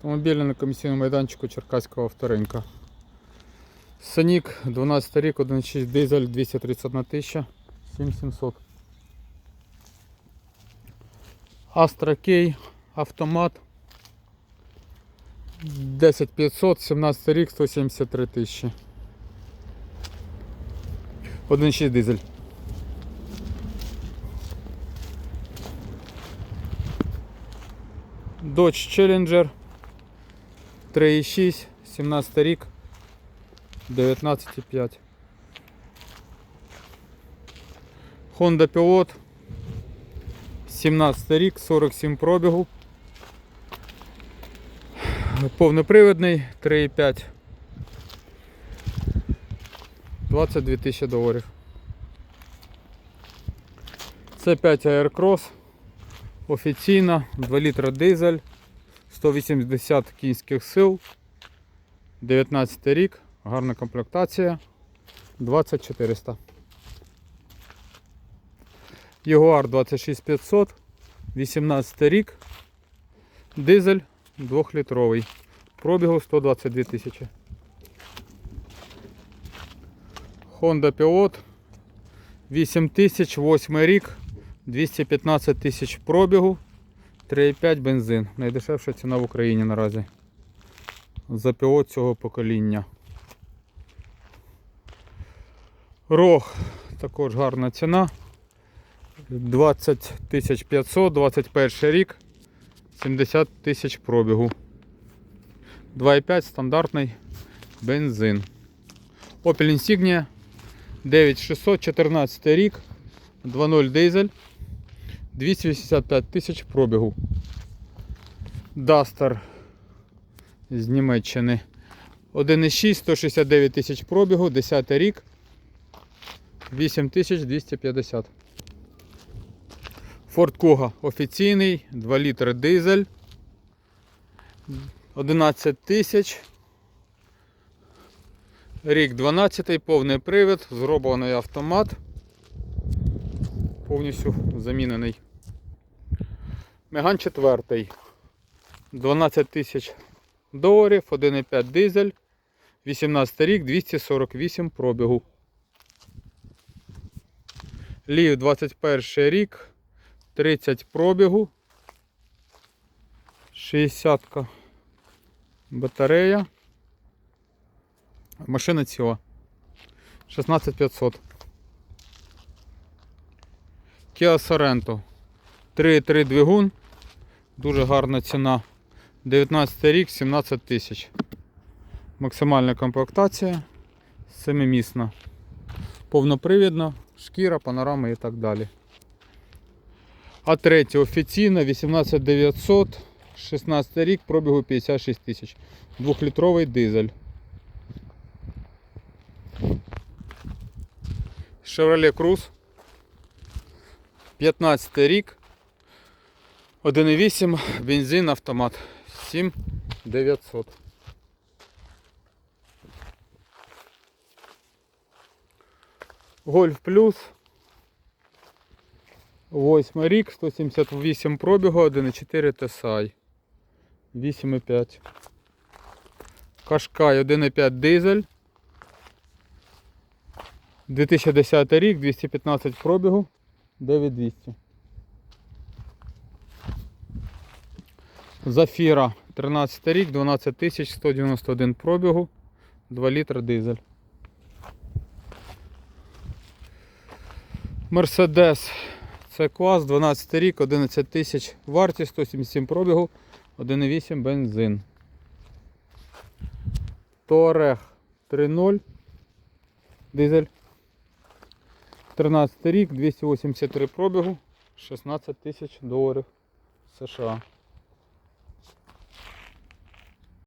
Автомобілі на комісійному майданчику Черкаського авторинка. Санік 12 рік, 1.6 дизель, 231 тисяча, 7700. Astra K, автомат 10500, 17 рік, 173 тисячі. 1.6 дизель. Dodge Challenger 3.6, 17 рік, 19,5. Honda Pilot 17 рік, 47 пробігу. Повнопривідний 3,5. 22 тисячі доларів. Це 5 Aircross. Офіційна, 2 літра дизель, 180 кінських сил, 19 рік, гарна комплектація, 2400. Jaguar 26500, 18 рік, дизель 2-літровий, пробігу 122 тисячі. Honda Pilot 8000, 8 рік, 215 тисяч пробігу, 3,5 бензин. Найдешевша ціна в Україні наразі. За пілот цього покоління. Рог також гарна ціна. 20 тисяч 500, 21 рік, 70 тисяч пробігу. 2,5 стандартний бензин. Opel Insignia 9600, 14 рік, 2.0 дизель, 285 тисяч пробігу. Duster з Німеччини. 1,6, 169 тисяч пробігу, 10 рік, 8250. Ford Kuga офіційний, 2 літри дизель, 11 тисяч. Рік 12, повний привід, зроблений автомат. Повністю замінений. Меган 4. 12 тисяч доларів, 1,5 дизель, 18 рік, 248 пробігу. Лів 21 рік, 30 пробігу. 60 батарея. Машина ціла. 16500. Kia Sorento. 3,3 двигун. Дуже гарна ціна. 19 рік, 17 тисяч. Максимальна комплектація. Семимісна. Повнопривідна, шкіра, панорама і так далі. А третя офіційна 18900, 16 рік, пробігу 56 тисяч. Двохлітровий дизель. Chevrolet Cruze. 15 рік. 1,8 бензин автомат. 7900. Гольф плюс. 8 рік, 178 пробігу, 1,4 TSI. 8,5. Кашкай 1,5 дизель. 2010 рік, 215 пробігу, 9200. Зафіра 13 рік, 12 тисяч 191 пробігу, 2 літра дизель. Мерседес це клас, 12 рік, 11 тисяч вартість, 177 пробігу, 1,8 бензин. Touareg 3.0 дизель. 13 рік, 283 пробігу, 16 тисяч доларів США.